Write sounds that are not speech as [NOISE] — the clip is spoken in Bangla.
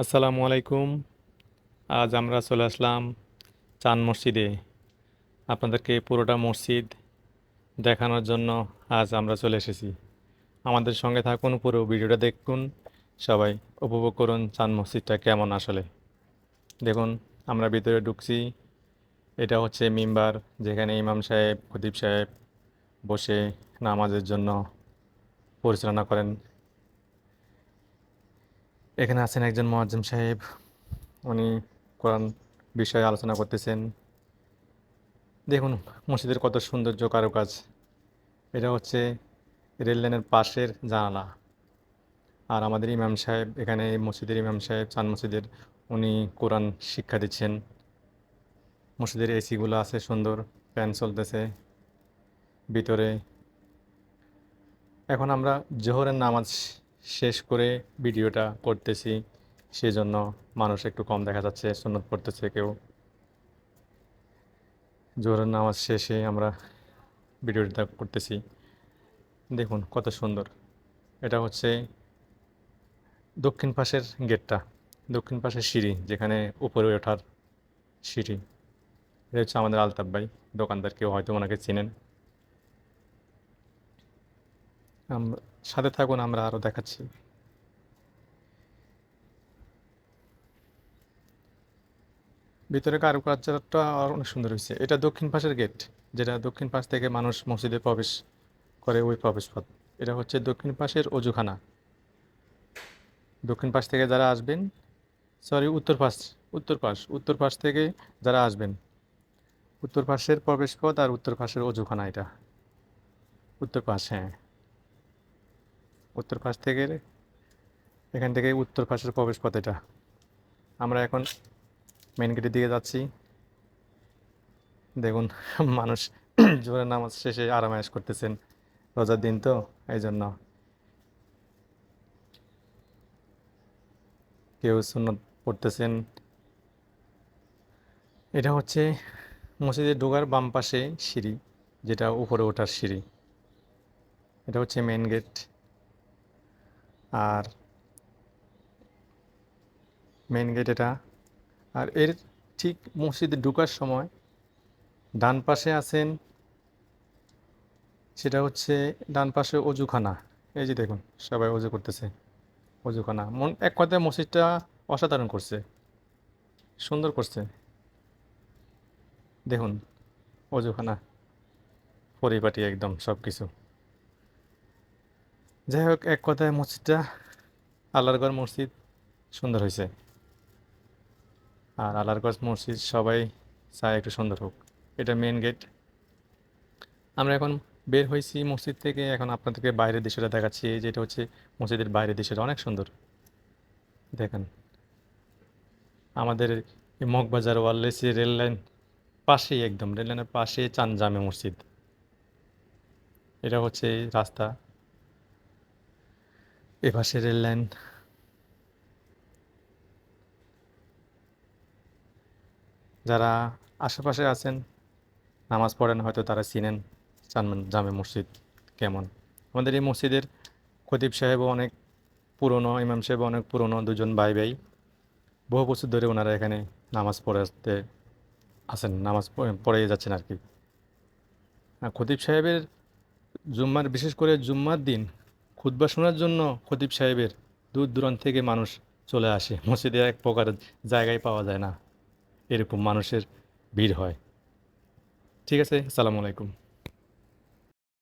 আসসালামু আলাইকুম। আজ আমরা চলে আসলাম চান মসজিদে। আপনাদেরকে পুরোটা মসজিদ দেখানোর জন্য আজ আমরা চলে এসেছি। আমাদের সঙ্গে থাকুন, পুরো ভিডিওটা দেখুন। সবাই উপভোগ করুন চান মসজিদটা কেমন আসলে। দেখুন, আমরা ভিতরে ঢুকছি। এটা হচ্ছে মিম্বার, যেখানে ইমাম সাহেব, খতিব সাহেব বসে নামাজের জন্য পরিচালনা করেন। এখানে আছেন একজন মোয়াজ্জেম সাহেব। উনি কোরআন বিষয়ে আলোচনা করতেছেন। দেখুন, মসজিদের কত সৌন্দর্য, কারুকাজ। এটা হচ্ছে রেল লাইনের পাশের জানালা। আর আমাদের ইমাম সাহেব, এখানে মসজিদের ইমাম সাহেব চান মসজিদের, উনি কোরআন শিক্ষা দিচ্ছেন। মসজিদের এসিগুলো আছে সুন্দর, ফ্যান চলতেছে ভিতরে। এখন আমরা জোহরের নামাজ শেষ করে ভিডিওটা করতেছি, সেজন্য মানুষ একটু কম দেখা যাচ্ছে, সুন্নত পড়তেছে কেউ। জোহরের নামাজ শেষে আমরা ভিডিওটা করতেছি। দেখুন কত সুন্দর। এটা হচ্ছে দক্ষিণ পাশের গেটটা, দক্ষিণ পাশের সিঁড়ি, যেখানে উপরে ওঠার সিঁড়ি। এটা হচ্ছে আমাদের আলতাফ ভাই, দোকানদার, কেউ হয়তো ওনাকে চিনেন আমরা সাথে থাকুন, আমরা আরও দেখাচ্ছি। ভিতরে কারুকার্যটা আর অনেক সুন্দর হয়েছে। এটা দক্ষিণ পাশের গেট, যেটা দক্ষিণ পাশ থেকে মানুষ মসজিদে প্রবেশ করে ওই প্রবেশ পথ এটা হচ্ছে দক্ষিণ পাশের অজুখানা। দক্ষিণ পাশ থেকে যারা আসবেন সরি উত্তর পাশ উত্তর পাশ উত্তর পাশ থেকে যারা আসবেন, উত্তর পাশের প্রবেশ পথ আর উত্তর পাশের অজুখানা এটা। উত্তর পাশ হ্যাঁ। উত্তর পাশ থেকে এখান থেকে উত্তর পাশের প্রবেশ পথ এটা। আমরা এখন মেন গেটের দিকে যাচ্ছি। দেখুন, মানুষ [CLEARS THROAT] জোরে নামাজ শেষে আরাম আরামায়াস করতেছেন। রোজার দিন তো এই জন্য কেউ সুন্নত পড়তেছেন। এটা হচ্ছে মসজিদে ঢোকার বাম পাশে সিঁড়ি, যেটা উপরে ওঠার সিঁড়ি। এটা হচ্ছে মেন গেট আর মেন গেট এটা। আর এর ঠিক মসজিদে ঢুকার সময় ডান পাশে আছেন, সেটা হচ্ছে ডান পাশে অজুখানা। এই যে দেখুন, সবাই অজু করতেছে, অজুখানা। মন, এক কথায় মসজিদটা অসাধারণ করছে, সুন্দর করছে। দেখুন, অজুখানা, পরিপাটি একদম সব কিছু যাই হোক এক কথায় মসজিদটা আল্লাহরগড় মসজিদ সুন্দর হয়েছে। আর আল্লাহরগড় মসজিদ সবাই চায় একটু সুন্দর হোক। এটা মেন গেট আমরা এখন বের হয়েছি মসজিদ থেকে। এখন আপনাদেরকে বাইরের দৃশ্যটা দেখাচ্ছি। যেটা হচ্ছে মসজিদের বাইরের দৃশ্যটা অনেক সুন্দর। দেখেন, আমাদের মগবাজার ওয়ারলেসি রেল লাইন পাশেই একদম। রেল লাইনের পাশে চান জামে মসজিদ। এটা হচ্ছে রাস্তা। এপাশে রেল লাইন। যারা আশেপাশে আছেন, নামাজ পড়েন, হয়তো তারা চিনেন চান জামে মসজিদ কেমন। আমাদের এই মসজিদের খতিব সাহেবও অনেক পুরনো, ইমাম সাহেব অনেক পুরনো, দুজন ভাই ভাই বহু বছর ধরে ওনারা এখানে নামাজ পড়াতে আছেন নামাজ পড়ে যাচ্ছেন আর কি। খতিব সাহেবের জুম্মার বিশেষ করে জুম্মার দিন খুতবা শোনার জন্য খতিব সাহেবের দূর দূরান্ত থেকে মানুষ চলে আসে। মসজিদে এক প্রকার জায়গায় পাওয়া যায় না। এরকম মানুষের ভিড় হয়। ঠিক আছে, আসসালামু আলাইকুম।